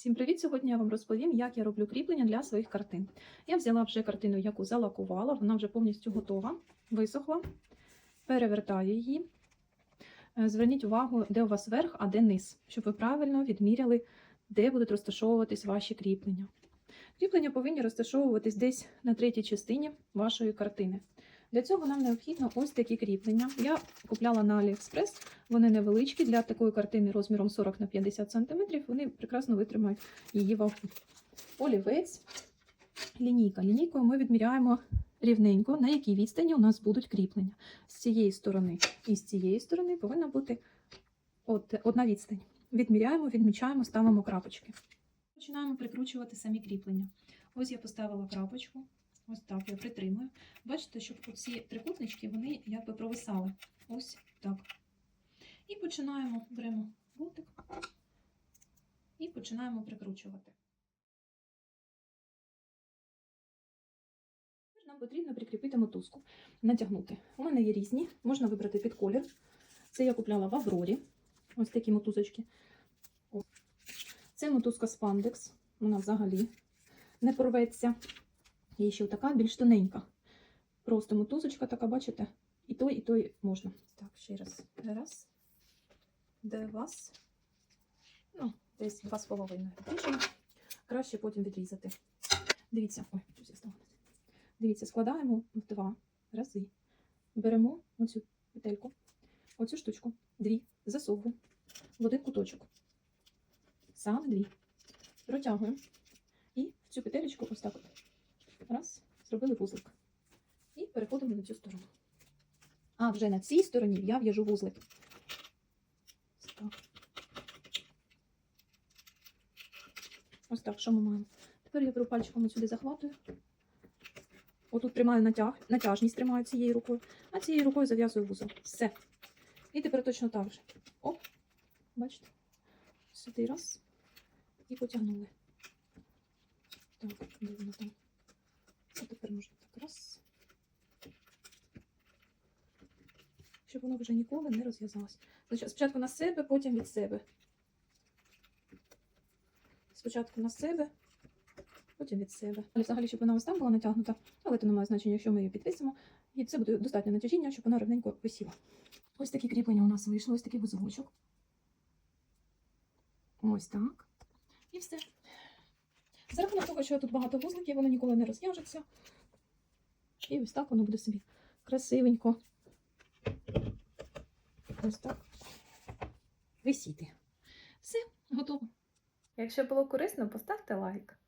Всім привіт! Сьогодні я вам розповім, як я роблю кріплення для своїх картин. Я взяла вже картину, яку залакувала, вона вже повністю готова, висохла. Перевертаю її. Е, Зверніть увагу, де у вас верх, а де низ, щоб ви правильно відміряли, де будуть розташовуватись ваші кріплення. Кріплення повинні розташовуватись десь на третій частині вашої картини. Для цього нам необхідно ось такі кріплення. Я купляла на AliExpress, вони невеличкі для такої картини розміром 40 на 50 см. Вони прекрасно витримають її вагу. Олівець, лінійка. Лінійкою ми відміряємо рівненько, на якій відстані у нас будуть кріплення. З цієї сторони і з цієї сторони повинна бути одна відстань. Відміряємо, відмічаємо, ставимо крапочки. Починаємо прикручувати самі кріплення. Ось я поставила крапочку. Ось так я притримую. Бачите, щоб ці трикутнички вони якби провисали. Ось так. І починаємо, беремо болтик і починаємо прикручувати. Нам потрібно прикріпити мотузку, натягнути. У мене є різні, можна вибрати під колір. Це я купляла в Аврорі. Ось такі мотузочки. Це мотузка Spandex. Вона взагалі не порветься. Є ще така більш тоненька. Просто мотузочка така, бачите? І той, і той можна. Так, ще раз. Раз. Вас? Ну, десь два з половиною. Краще потім відрізати. Дивіться, ой, щось я стала. Дивіться, складаємо в два рази. Беремо оцю петельку, оцю штучку, дві, засовуємо в один куточок. Саме дві. Протягуємо. І в цю петелечку ось так от. Раз, зробили вузлик. І переходимо на цю сторону. А вже на цій стороні я в'яжу вузлик. Ось так. Що ми маємо? Тепер я беру пальчиком сюди захватую. Отут тримаю натяг, натяжність тримаю цією рукою, а цією рукою зав'язую вузол. Все. І тепер точно так же. Оп, бачите? Сюди раз. І потягнули. Так, де там? А тепер можна так раз. Щоб воно вже ніколи не розв'язалось. Спочатку на себе, потім від себе. Спочатку на себе, потім від себе. Але взагалі, щоб вона ось там була натягнута, але це не має значення, якщо ми її підвисимо. І це буде достатньо натяжіння, щоб вона рівненько висіла. Ось такі кріплення у нас вийшло, ось такий вузочок. Ось так. І все. За рахунок того, що тут багато вузликів, воно ніколи не розв'яжеться. І ось так воно буде собі красивенько. Ось так. Висіти. Все, готово. Якщо було корисно, поставте лайк.